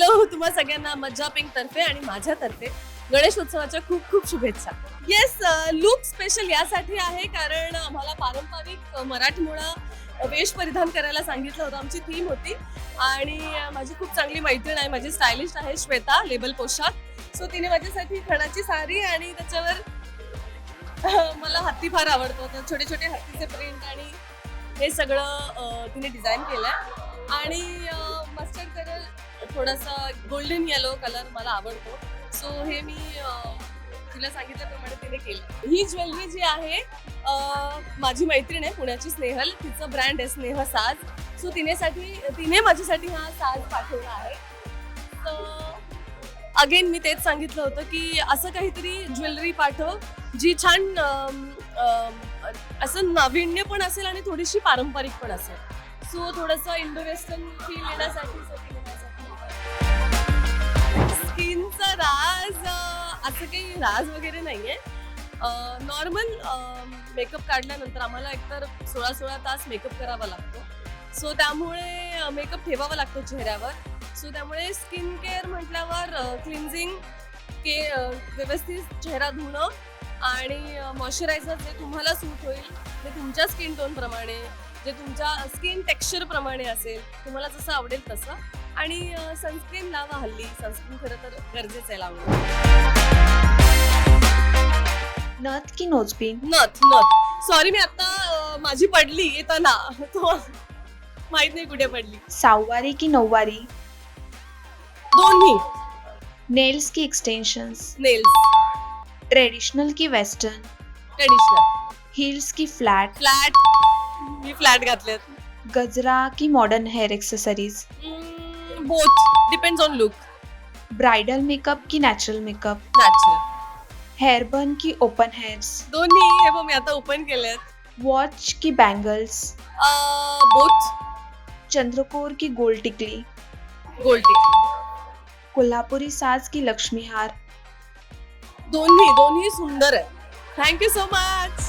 Hello तुम्हा सगळ्यांना मज्जा पिंक तर्फे आणि माझ्यातर्फे गणेश उत्सवाच्या खूप खूप शुभेच्छा. येस लुक स्पेशल यासाठी आहे कारण आम्हाला पारंपरिक मराठमोळा वेश परिधान करायला सांगितलं होतं आमची थीम होती. आणि माझी खूप चांगली मैत्रीण आहे माझी स्टायलिश आहे श्वेता लेबल पोशाख. सो तिने माझ्यासाठी खणाची साडी आणि त्याच्यावर मला हत्ती फार आवडतो. तर छोटे छोटे हत्तीचे प्रिंट आणि हे सगळं तिने डिझाईन केलंय. आणि मस्टर्ड थोडासा गोल्डन येलो कलर मला आवडतो. सो हे मी तिला सांगितल्याप्रमाणे तिने केलं. ही ज्वेलरी जी आहे माझी मैत्रीण आहे पुण्याची स्नेहल. तिचं ब्रँड आहे स्नेह साज. सो तिनेसाठी तिने माझ्यासाठी हा साज पाठवला आहे. तर अगेन मी तेच सांगितलं होतं की असं काहीतरी ज्वेलरी पाठव जी छान असं नाविन्य पण असेल आणि थोडीशी पारंपरिक पण असेल. सो थोडंसं इंडो वेस्टर्न फील येण्यासाठी असं काही राज वगैरे नाहीये. नॉर्मल मेकअप काढल्यानंतर आम्हाला एकतर सोळा सोळा तास मेकअप करावा लागतो. सो त्यामुळे मेकअप ठेवावा लागतो चेहऱ्यावर. सो त्यामुळे स्किन केअर म्हटल्यावर क्लिन्झिंग के व्यवस्थित चेहरा धुणं आणि मॉइश्चरायझर जे तुम्हाला सूट होईल ते तुमच्या स्किन टोनप्रमाणे जे तुमच्या स्किन टेक्स्चरप्रमाणे असेल तुम्हाला जसं आवडेल तसं. आणि सनस्क्रीन लावा हल्ली. सनस्क्रीन खरं तर गरजेचं आहे लावणं. नथ की नोजबीन? नथ नथ. सॉरी मी आता माझी पडली येताना. तो माहीत नाही कुठे पडली. सहावारी की नऊवारी? दोन्ही. नेल्स की एक्सटेंशन्स नेल्स ट्रेडिशनल की वेस्टर्न ट्रेडिशनल हिल्स की फ्लॅट फ्लॅट मी फ्लॅट घातलेत. गजरा की modern hair accessories both depends on look bridal makeup की natural makeup natural hair bun की ओपन हेअर्स दोन्ही हे बघ मी आता ओपन केलेत. वॉच की बँगल्स बोथ चंद्रकोर की गोल्ड टिकली? गोल्डी कोल्हापुरी साज की लक्ष्मी हार? दोन्ही दोन्ही सुंदर आहे थँक्यू सो मच